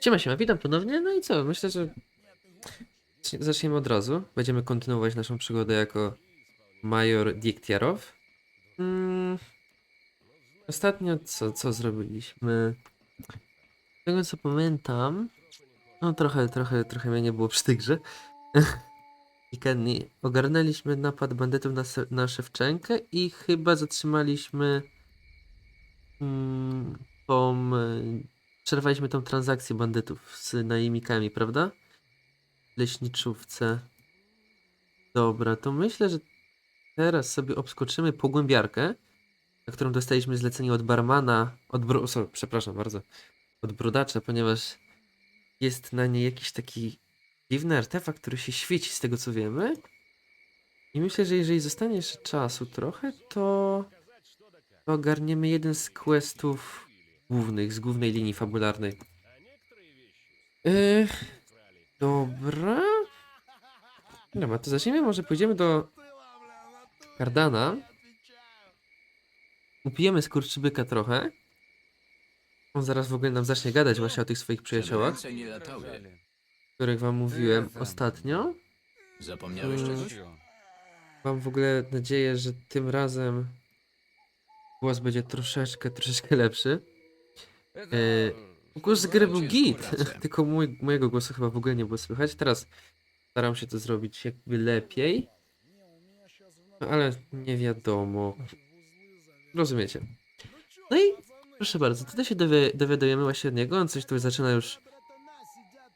Siema, siema, witam ponownie. No i co? Myślę, że zacznie- zaczniemy od razu. Będziemy kontynuować naszą przygodę jako major Diektiarow. Mm. Ostatnio co, co zrobiliśmy? Z tego co pamiętam, no trochę, trochę, trochę mnie nie było przy tej grze. I Kenny, ogarnęliśmy napad bandytów na, na Szewczenkę i chyba zatrzymaliśmy mm, tą Przerwaliśmy tą transakcję bandytów z najemnikami, prawda? Leśniczówce. Dobra, to myślę, że teraz sobie obskoczymy pogłębiarkę, na którą dostaliśmy zlecenie od barmana, od bro... so, przepraszam bardzo, od brodacza, ponieważ jest na niej jakiś taki dziwny artefakt, który się świeci z tego co wiemy. I myślę, że jeżeli zostanie jeszcze czasu trochę, to ogarniemy jeden z questów głównych, z głównej linii fabularnej. Yy, dobra. Dobra, to zacznijmy, może pójdziemy do Kardana. Upijemy skurczybyka trochę. On zaraz w ogóle nam zacznie gadać właśnie o tych swoich przyjaciołach, których wam mówiłem ostatnio. Zapomniałeś Mm. czegoś? Mam w ogóle nadzieję, że tym razem głos będzie troszeczkę, troszeczkę lepszy. E, głos z gry był git, tylko mój, mojego głosu chyba w ogóle nie było słychać. Teraz staram się to zrobić jakby lepiej, no ale nie wiadomo. Rozumiecie. No i proszę bardzo, tutaj się dowie, dowiadujemy właśnie od niego, on coś tu zaczyna już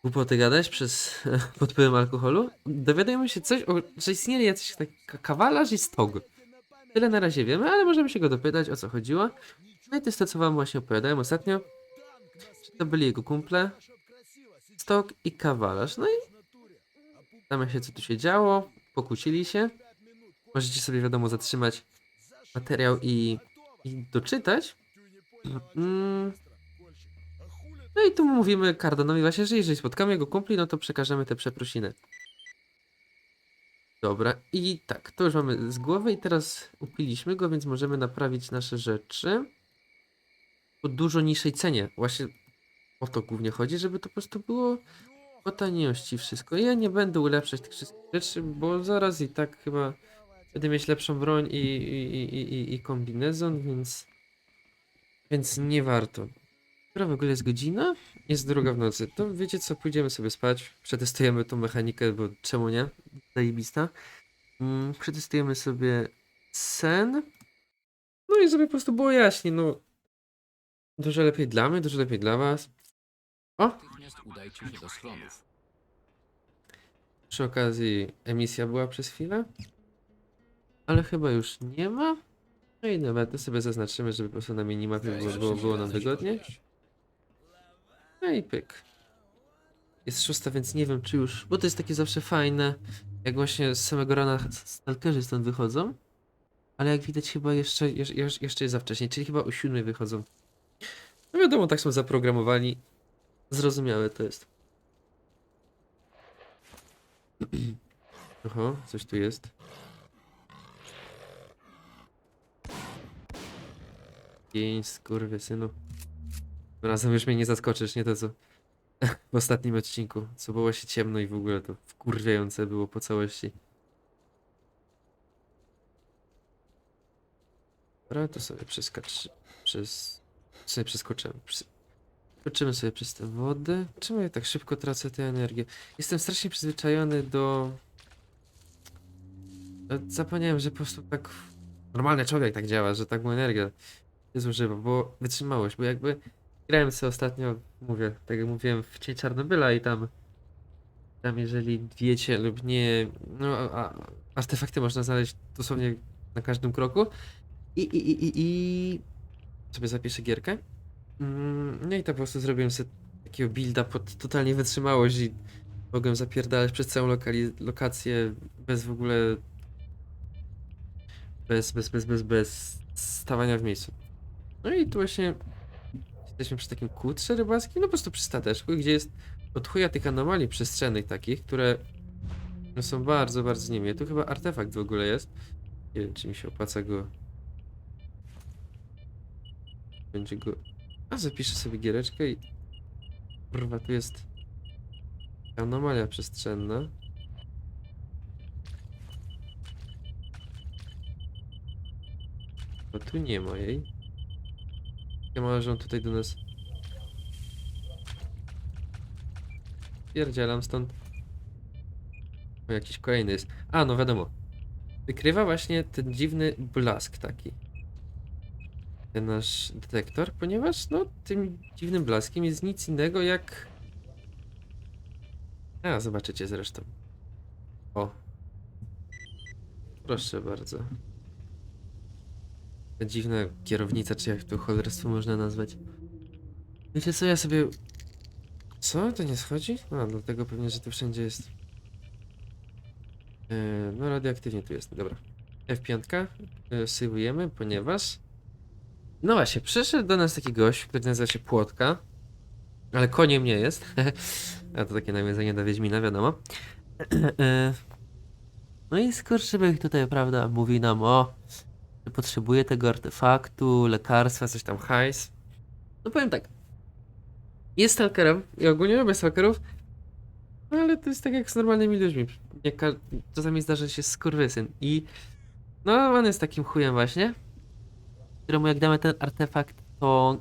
głupoty gadać przez pod wpływem alkoholu. Dowiadujemy się coś, o, że istnieje jakiś taki ka- kawalarz i stog. Tyle na razie wiemy, ale możemy się go dopytać o co chodziło. No i to jest to, co wam właśnie opowiadałem ostatnio. Że to byli jego kumple. Stok i kawalarz. No i tam się co tu się działo. Pokłócili się. Możecie sobie wiadomo zatrzymać materiał i, i doczytać. Mm. No i tu mówimy Cardanowi właśnie, że jeżeli spotkamy jego kumpli, no to przekażemy te przeprosiny. Dobra, i tak, to już mamy z głowy i teraz upiliśmy go, więc możemy naprawić nasze rzeczy po dużo niższej cenie. Właśnie o to głównie chodzi, żeby to po prostu było po taniości wszystko. Ja nie będę ulepszać tych wszystkich rzeczy, bo zaraz i tak chyba będę mieć lepszą broń i, i, i, i, i kombinezon, więc więc nie warto. Która w ogóle jest godzina? Jest druga w nocy. To wiecie co, pójdziemy sobie spać, przetestujemy tą mechanikę, bo czemu nie? Zajebista. Mm, przetestujemy sobie sen. No i żeby po prostu było jaśniej, no. Dużo lepiej dla mnie, dużo lepiej dla was. O! Natychmiast udajcie się do schronów. Przy okazji emisja była przez chwilę. Ale chyba już nie ma. No i nawet to sobie zaznaczymy, żeby po prostu na minimapie było, było, było nam wygodnie. No i pyk. Jest szósta, więc nie wiem czy już, bo to jest takie zawsze fajne, jak właśnie z samego rana stalkerzy stąd wychodzą. Ale jak widać chyba jeszcze, jeszcze, jeszcze jest za wcześnie, czyli chyba o siódmej wychodzą. No wiadomo, tak są zaprogramowani. Zrozumiałe to jest. Oho, coś tu jest. Pięć synu. Razem już mnie nie zaskoczysz, nie to co w ostatnim odcinku, co było się ciemno i w ogóle to wkurwiające było po całości. Dobra, to sobie przeskacz... przez... sobie przeskoczymy. Przes... Skoczymy sobie przez te wody. Czemu ja tak szybko tracę tę energię? Jestem strasznie przyzwyczajony do... E, Zapomniałem, że po prostu tak normalny człowiek tak działa, że tak mu energia się zużywa, bo wytrzymałość, bo jakby grałem sobie ostatnio, mówię, tak jak mówiłem, w Cień Czarnobyla i tam tam jeżeli wiecie lub nie, no a, artefakty można znaleźć dosłownie na każdym kroku i, i, i, i, i sobie zapiszę gierkę. Mm, No i to po prostu zrobiłem sobie takiego builda pod totalnie wytrzymałość i mogłem zapierdalać przez całą lokali- lokację bez w ogóle bez, bez, bez, bez, bez stawania w miejscu. No i tu właśnie jesteśmy przy takim kutrze rybackim, no po prostu przy stateczku, gdzie jest od chuja tych anomalii przestrzennych takich, które no są bardzo, bardzo niemiłe. Tu chyba artefakt w ogóle jest. Nie wiem, czy mi się opłaca go... Będzie go... A, zapiszę sobie giereczkę i... Kurwa, tu jest anomalia przestrzenna. Bo tu nie ma jej. Ja mam, że on tutaj do nas... Pierdzielam stąd. O, jakiś kolejny jest. A, no wiadomo. Wykrywa właśnie ten dziwny blask taki. Ten nasz detektor, ponieważ no tym dziwnym blaskiem jest nic innego jak... A, zobaczycie zresztą. O. Proszę bardzo. Ta dziwna kierownica, czy jak to cholerstwo można nazwać. Wiecie co, ja sobie... Co? To nie schodzi? A, dlatego pewnie, że tu wszędzie jest... E, no radioaktywnie tu jest, dobra. F5 e, sejwujemy, ponieważ... No właśnie, przyszedł do nas taki gość, który nazywa się Płotka. Ale koniem nie jest. A to takie nawiązanie do Wiedźmina, wiadomo. No i skurczybyk tutaj, prawda, mówi nam o, że potrzebuje tego artefaktu, lekarstwa, coś tam, hajs. No powiem tak. Jest stalkerem i ogólnie lubię stalkerów, ale to jest tak jak z normalnymi ludźmi. Czasami zdarza się skurwysyn i no on jest takim chujem właśnie, któremu jak damy ten artefakt, to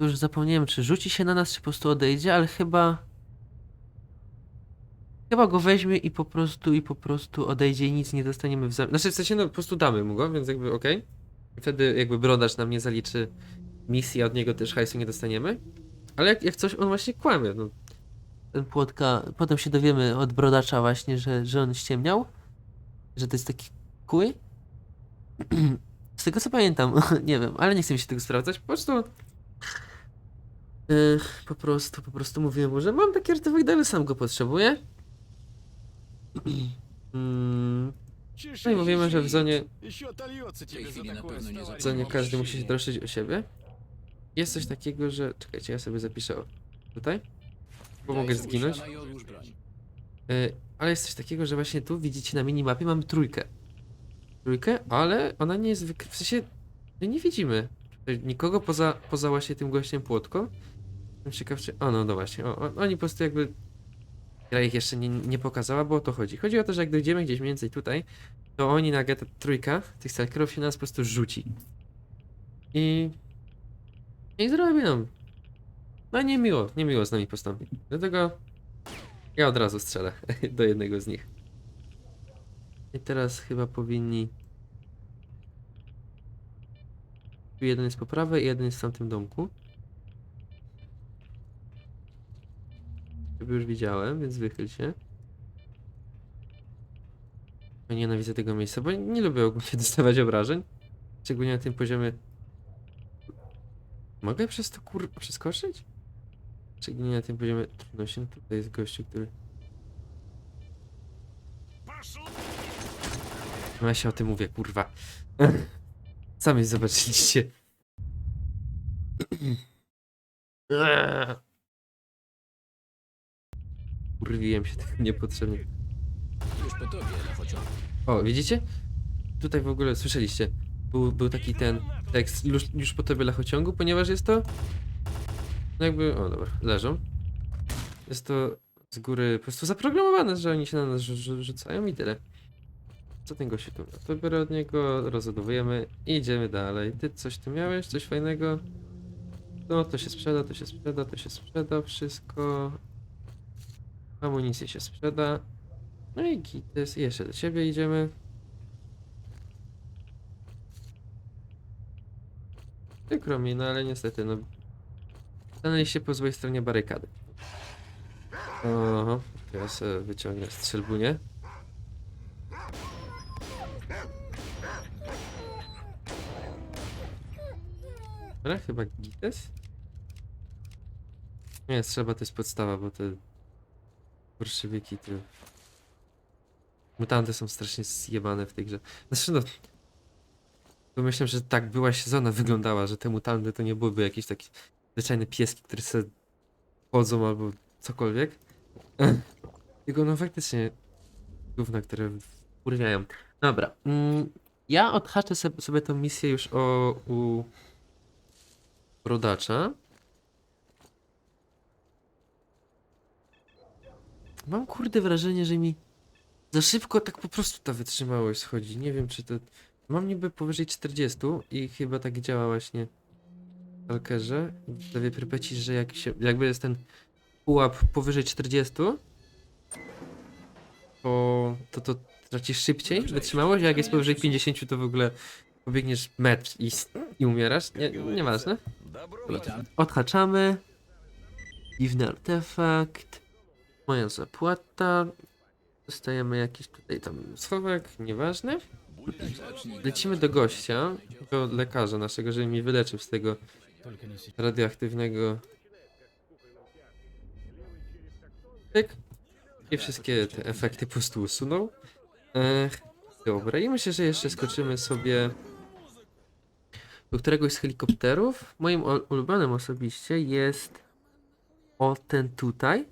już zapomniałem, czy rzuci się na nas, czy po prostu odejdzie, ale chyba chyba go weźmie i po prostu i po prostu odejdzie i nic nie dostaniemy w zamian. Znaczy w sensie no po prostu damy mu go, więc jakby okej. I Wtedy jakby brodacz nam nie zaliczy misji, a od niego też hajsu nie dostaniemy. Ale jak, jak coś, on właśnie kłamie, no. Ten płotka, potem się dowiemy od brodacza właśnie, że, że on ściemniał, że to jest taki kuj. Z tego co pamiętam, nie wiem, ale nie chcę mi się tego sprawdzać. Po prostu. Yy, po prostu, po prostu mówiłem, że mam taki artefakt, ale sam go potrzebuję. Mm. No i mówimy, że w zonie. W zonie każdy musi się troszczyć o siebie. Jest coś takiego, że. Czekajcie, ja sobie zapiszę tutaj. Bo mogę zginąć. Yy, ale jest coś takiego, że właśnie tu widzicie na minimapie mamy trójkę. Trójkę, ale ona nie jest wykryta. W sensie nie widzimy nikogo poza, poza właśnie tym gościem płotką. Jestem ciekaw, czy. O, no, no właśnie. O, oni po prostu jakby. Gra ich jeszcze nie, nie pokazała, bo o to chodzi. Chodzi o to, że jak dojdziemy gdzieś mniej więcej tutaj, to oni nagle ta trójka tych stalkerów się nas po prostu rzuci. I. I zrobi nam. No niemiło, niemiło z nami postąpi. Dlatego ja od razu strzelę do jednego z nich. I teraz chyba powinni. Tu jeden jest po prawej, jeden jest w tamtym domku. Już widziałem, więc wychyl się. Ja nienawidzę tego miejsca, bo nie lubię ogólnie dostawać obrażeń. Szczególnie na tym poziomie. Mogę przez to kurwa przeskoczyć? Szczególnie na tym poziomie trudności. No tutaj jest gościu, który. No ja się o tym mówię, kurwa. Sami zobaczyliście. Kurwiłem się tak niepotrzebnie. O, widzicie? Tutaj w ogóle słyszeliście. Był, był taki ten tekst już, już po tobie lachociągu, ponieważ jest to. No jakby. O dobra, leżą. Jest to z góry po prostu zaprogramowane, że oni się na nas rzu- rzu- rzucają i tyle. Co ten gościu tu? To biorę od niego, rozładowujemy i idziemy dalej. Ty coś tu miałeś? Coś fajnego? No, to się sprzeda, to się sprzeda, to się sprzeda, wszystko. Amunicję się sprzeda. No i gites. I jeszcze do ciebie idziemy. Przykro mi, no ale niestety, no. Stanęliście po złej stronie barykady. Oho, teraz wyciągnę strzelbunię. Ale chyba gites? Nie, strzelba to jest podstawa, bo te Bolszewiki, ty. Mutanty są strasznie zjebane w tej grze. Znaczy no... To myślę, że tak była sezona wyglądała, że te mutanty to nie byłyby jakieś takie zwyczajne pieski, które se chodzą albo cokolwiek. Tylko no faktycznie gówna, które wkurwiają. Dobra. Mm, ja odhaczę sobie, sobie tą misję już o u brodacza. Mam kurde wrażenie, że mi za szybko tak po prostu ta wytrzymałość schodzi. Nie wiem czy to... Mam niby powyżej 40 i chyba tak działa właśnie w Alkerze. Dawie perpeci, że jak się, jakby jest ten pułap powyżej 40, to to, to tracisz szybciej wytrzymałość, jak jest powyżej 50 to w ogóle pobiegniesz metr i, i umierasz. Nie, nieważne. Odhaczamy. Dziwny artefakt. Moja zapłata. Dostajemy jakiś tutaj tam schowek, nieważne. Lecimy do gościa, do lekarza naszego, żeby mi wyleczył z tego radioaktywnego. Pyk. I wszystkie te efekty po prostu usunął. Ech, dobra, i myślę, że jeszcze skoczymy sobie do któregoś z helikopterów. Moim ul- ulubionym osobiście jest o ten tutaj.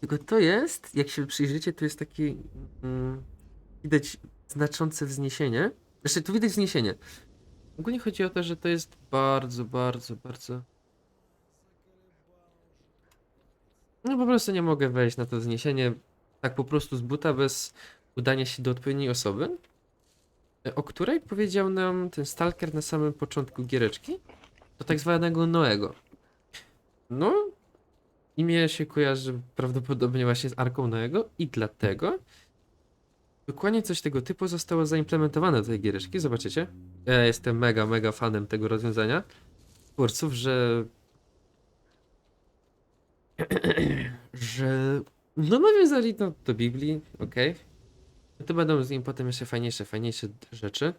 Tylko to jest, jak się przyjrzycie, to jest taki mm, widać znaczące wzniesienie. Znaczy, tu widać wzniesienie. Ogólnie chodzi o to, że to jest bardzo, bardzo, bardzo. No po prostu nie mogę wejść na to wzniesienie tak po prostu z buta bez udania się do odpowiedniej osoby o której powiedział nam ten stalker na samym początku giereczki, do tak zwanego Noego. No, imię się kojarzy prawdopodobnie właśnie z Arką Noego i dlatego dokładnie coś tego typu zostało zaimplementowane do tej giereczki, zobaczycie. Ja jestem mega, mega fanem tego rozwiązania twórców, że że no nawiązali to do Biblii, okej. No to będą z nim potem jeszcze fajniejsze, fajniejsze rzeczy.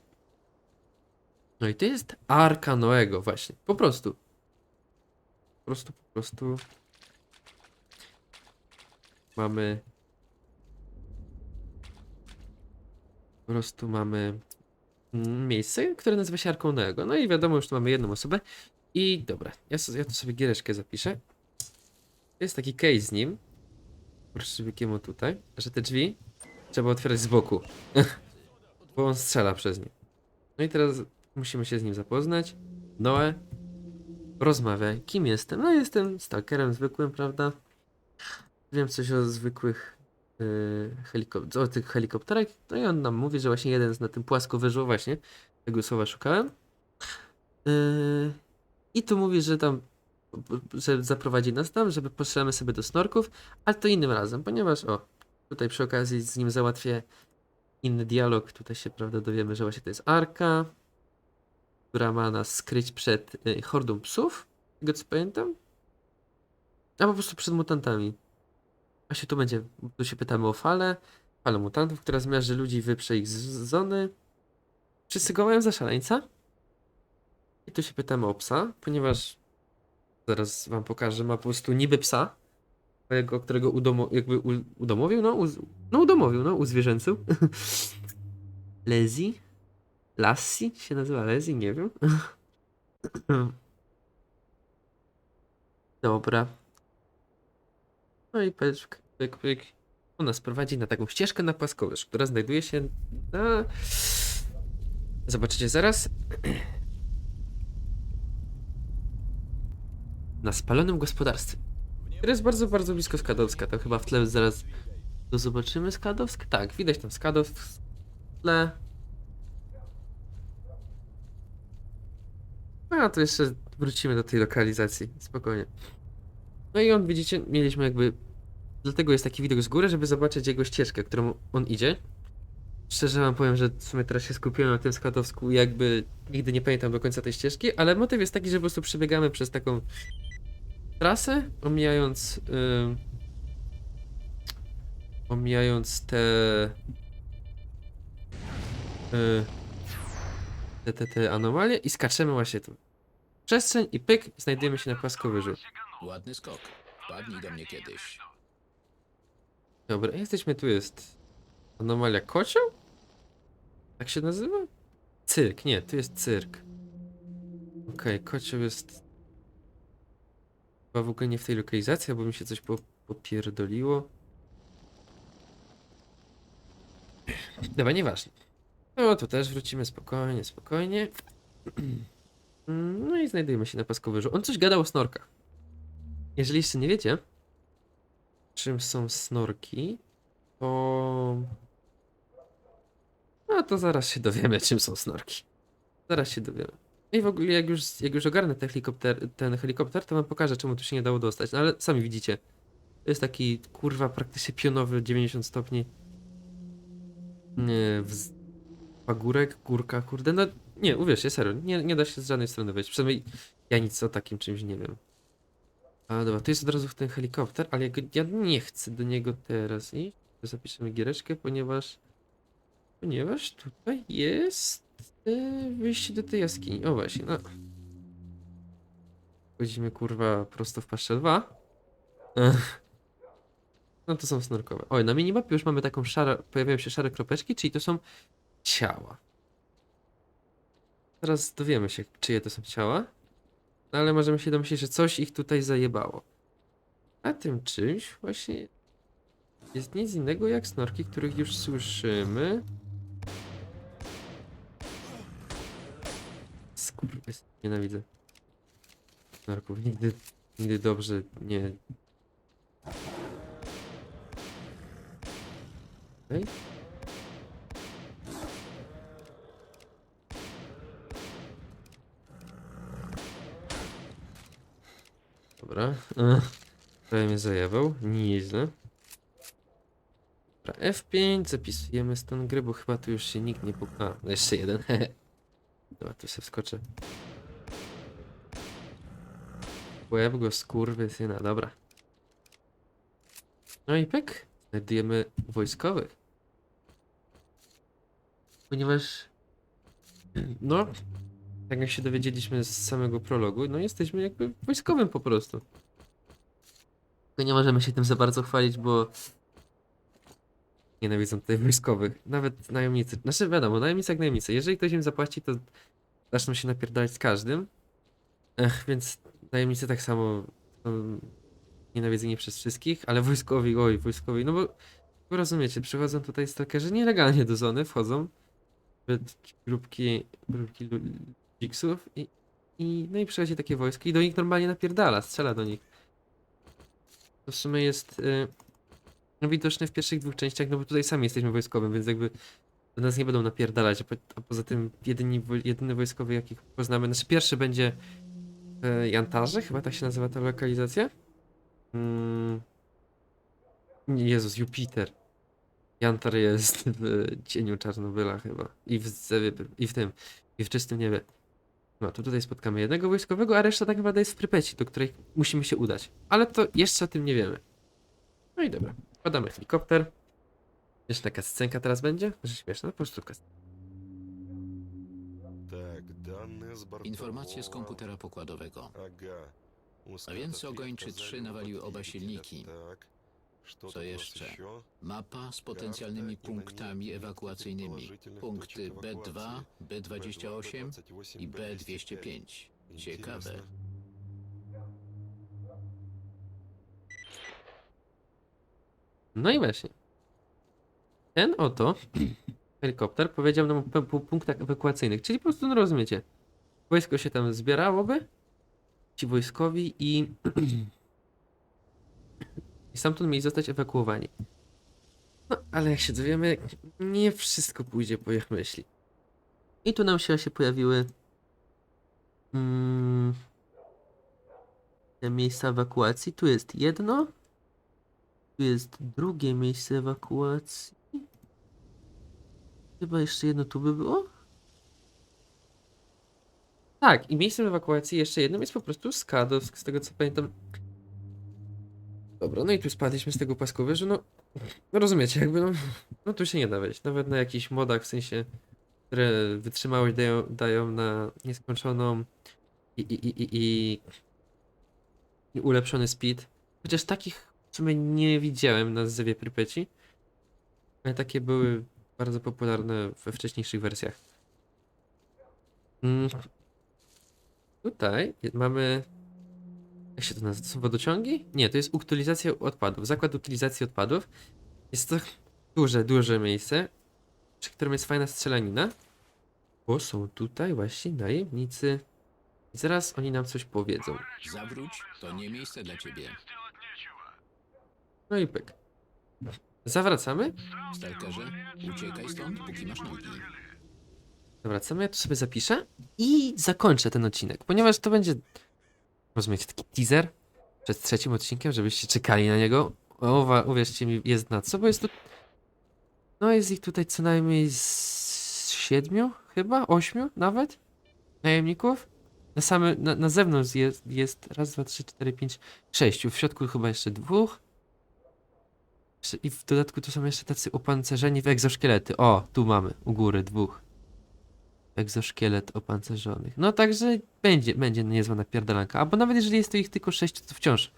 No i to jest Arka Noego właśnie. Po prostu. Po prostu, po prostu. Mamy... Po prostu mamy miejsce, które nazywa się Arką Noego. No i wiadomo, już tu mamy jedną osobę. I dobra, ja, so, ja tu sobie giereczkę zapiszę. Jest taki case z nim. Proszę, żeby tutaj, że te drzwi Trzeba otwierać z boku. Bo on strzela przez nie. No i teraz musimy się z nim zapoznać. Noe, rozmawiaj. Kim jestem? No jestem stalkerem zwykłym, prawda? Wiem coś o zwykłych yy, helikop- o tych helikopterach. No i on nam mówi, że właśnie jeden jest na tym płaskowyżu, właśnie. Tego słowa szukałem. Yy, I tu mówi, że tam że zaprowadzi nas tam, żeby postrzelamy sobie do snorków, ale to innym razem, ponieważ o, Tutaj przy okazji z nim załatwię inny dialog. Tutaj się, prawda, dowiemy, że właśnie to jest Arka, która ma nas skryć przed y, hordą psów, tego co pamiętam. A po prostu przed mutantami. Właśnie tu będzie, tu się pytamy o falę, falę mutantów, która zmierzy ludzi, wyprze ich z z zony. Wszyscy go mają za szaleńca. I tu się pytamy o psa, ponieważ zaraz wam pokażę, ma po prostu niby psa, swojego, którego udomo, jakby u, udomowił, no, uz, no udomowił, no, uzwierzęcył. Lezi? Lassi się nazywa Lezi? Nie wiem. Dobra. No i pyk, pyk, pyk. On nas prowadzi na taką ścieżkę na płaskowyż, która znajduje się na... Zobaczycie zaraz. Na spalonym gospodarstwie. Jest bardzo, bardzo blisko Skadowska. To chyba w tle zaraz to zobaczymy Skadowsk. Tak, widać tam Skadowsk w tle. A, to jeszcze wrócimy do tej lokalizacji. Spokojnie. No i on, widzicie, mieliśmy jakby... Dlatego jest taki widok z góry, żeby zobaczyć jego ścieżkę, którą on idzie. Szczerze wam powiem, że w sumie teraz się skupiłem na tym Skadowsku jakby nigdy nie pamiętam do końca tej ścieżki, ale motyw jest taki, że po prostu przebiegamy przez taką trasę, omijając ym, omijając te y, te, te, te anomalie i skaczemy właśnie tu. Przestrzeń i pyk, znajdujemy się na płaskowyżu. Ładny skok. Padnij do mnie kiedyś. Dobra, jesteśmy, tu jest anomalia kocioł? Tak się nazywa? Cyrk, nie, tu jest cyrk. Okej, kocioł jest chyba w ogóle nie w tej lokalizacji, bo mi się coś po, popierdoliło. Dobra, nieważne. No, tu też wrócimy spokojnie, spokojnie. No i znajdujemy się na paskowyżu. On coś gadał o snorkach. Jeżeli jeszcze nie wiecie, czym są snorki, to... No to zaraz się dowiemy, czym są snorki. Zaraz się dowiemy. I w ogóle jak już, jak już ogarnę ten helikopter, ten helikopter, to wam pokażę, czemu tu się nie dało dostać. No ale sami widzicie. To jest taki, kurwa, praktycznie pionowy 90 stopni. Nie, wz... pagórek, górka, kurde, no nie, uwierzcie, serio, nie, nie da się z żadnej strony wejść. Przynajmniej ja nic o takim czymś nie wiem. A dobra, to jest od razu ten helikopter, ale ja, nie chcę do niego teraz iść. Zapiszemy giereczkę, ponieważ ponieważ tutaj jest e, wyjście do tej jaskini. O właśnie, no. Wchodzimy kurwa prosto w paszczę 2. Ech. No to są snorkowe. Oj, na minimapie już mamy taką szarą, pojawiają się szare kropeczki, czyli to są ciała. Teraz dowiemy się, czyje to są ciała. No ale możemy się domyślić, że coś ich tutaj zajebało. A tym czymś właśnie jest nic innego jak snorki, których już słyszymy. Skurwys, nienawidzę. Snorków, nigdy, nigdy dobrze nie... Okej. Dobra. Prawie mnie zajebał. Nieźle. Dobra, F5, zapisujemy stan gry, bo chyba tu już się nikt nie puk... A, no jeszcze jeden. Dobra, tu sobie wskoczę. Łeb go skurwy syna, dobra. No i pyk, znajdujemy wojskowych. Ponieważ, no, tak jak się dowiedzieliśmy z samego prologu, no jesteśmy jakby wojskowym po prostu. Tylko nie możemy się tym za bardzo chwalić, bo nienawidzą tutaj wojskowych. Nawet najemnicy. Znaczy wiadomo, najemnicy jak najemnicy. Jeżeli ktoś im zapłaci, to zaczną się napierdalać z każdym. Ech, więc najemnicy tak samo są nienawidzeni przez wszystkich, ale wojskowi, oj, wojskowi, no bo rozumiecie, przychodzą tutaj stalkerzy nielegalnie do zony, wchodzą grupki, grupki ludziksów i, i no i przychodzi takie wojsko i do nich normalnie napierdala, strzela do nich. To w sumie jest y, no, widoczne w pierwszych dwóch częściach, no bo tutaj sami jesteśmy wojskowym, więc jakby do nas nie będą napierdalać, a, po, a poza tym jedyni, jedyny wojskowy jakich poznamy, znaczy pierwszy będzie e, Jantarze, chyba tak się nazywa ta lokalizacja. Mm. Jezus, Jupiter. Jantar jest w cieniu Czarnobyla chyba. I w, i w tym, i w czystym niebie. No, to tutaj spotkamy jednego wojskowego, a reszta tak naprawdę jest w Prypeci, do której musimy się udać. Ale to jeszcze o tym nie wiemy. No i dobra, Wkładamy helikopter. Śmieszna kascenka teraz będzie? Może śmieszna? No, po prostu kascenka. Tak, dane z Bartowoła. Informacje z komputera pokładowego. A więc ogończy 3 nawaliły oba silniki. Tak. Co jeszcze? Mapa z potencjalnymi punktami ewakuacyjnymi. Punkty B2, B28 i B205. Ciekawe. No i właśnie. Ten oto helikopter powiedział nam o pu- pu- punktach ewakuacyjnych, czyli po prostu, no rozumiecie, wojsko się tam zbierałoby, ci wojskowi i, i stamtąd mieli zostać ewakuowani. No, ale jak się dowiemy, nie wszystko pójdzie po ich myśli. I tu nam się, się pojawiły mm, te miejsca ewakuacji. Tu jest jedno, tu jest drugie miejsce ewakuacji. Chyba jeszcze jedno tu by było? Tak, i miejscem ewakuacji jeszcze jednym jest po prostu Skadowsk, z tego co pamiętam. Dobra, no i tu spadliśmy z tego płaskowyżu, no, no rozumiecie, jakby no, no tu się nie da wejść, nawet na jakichś modach, w sensie, które wytrzymałość dają, dają na nieskończoną i, i, i, i, i, ulepszony speed. Chociaż takich sumie nie widziałem na Zewie Prypeci, ale takie były bardzo popularne we wcześniejszych wersjach. Mm. Tutaj mamy. Jak się to nazywa? To są wodociągi? Nie, to jest utylizacja odpadów. Zakład utylizacji odpadów. Jest to duże, duże miejsce, przy którym jest fajna strzelanina. Bo są tutaj właśnie najemnicy. I zaraz oni nam coś powiedzą. Zawróć, to nie miejsce dla ciebie. No i pyk. Zawracamy. Stalkerze, uciekaj stąd, póki masz nogi. Zawracamy, ja tu sobie zapiszę i zakończę ten odcinek, ponieważ to będzie, rozumiecie, taki teaser przed trzecim odcinkiem, żebyście czekali na niego. O, uwierzcie mi, jest na co, bo jest tu, no jest ich tutaj co najmniej z siedmiu, chyba, ośmiu nawet, najemników. Na, same, na, na zewnątrz jest, jest raz, dwa, trzy, cztery, pięć, sześciu, w środku chyba jeszcze dwóch. I w dodatku tu są jeszcze tacy opancerzeni w egzoszkielety. O, tu mamy, u góry dwóch egzoszkielet opancerzonych. No także będzie, będzie niezła napierdalanka. Albo nawet jeżeli jest to ich tylko 6, to wciąż,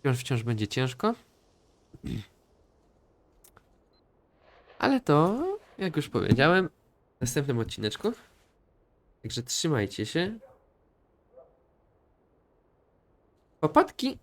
wciąż, wciąż będzie ciężko. Ale to, jak już powiedziałem, w następnym odcineczku. Także trzymajcie się. Popatki!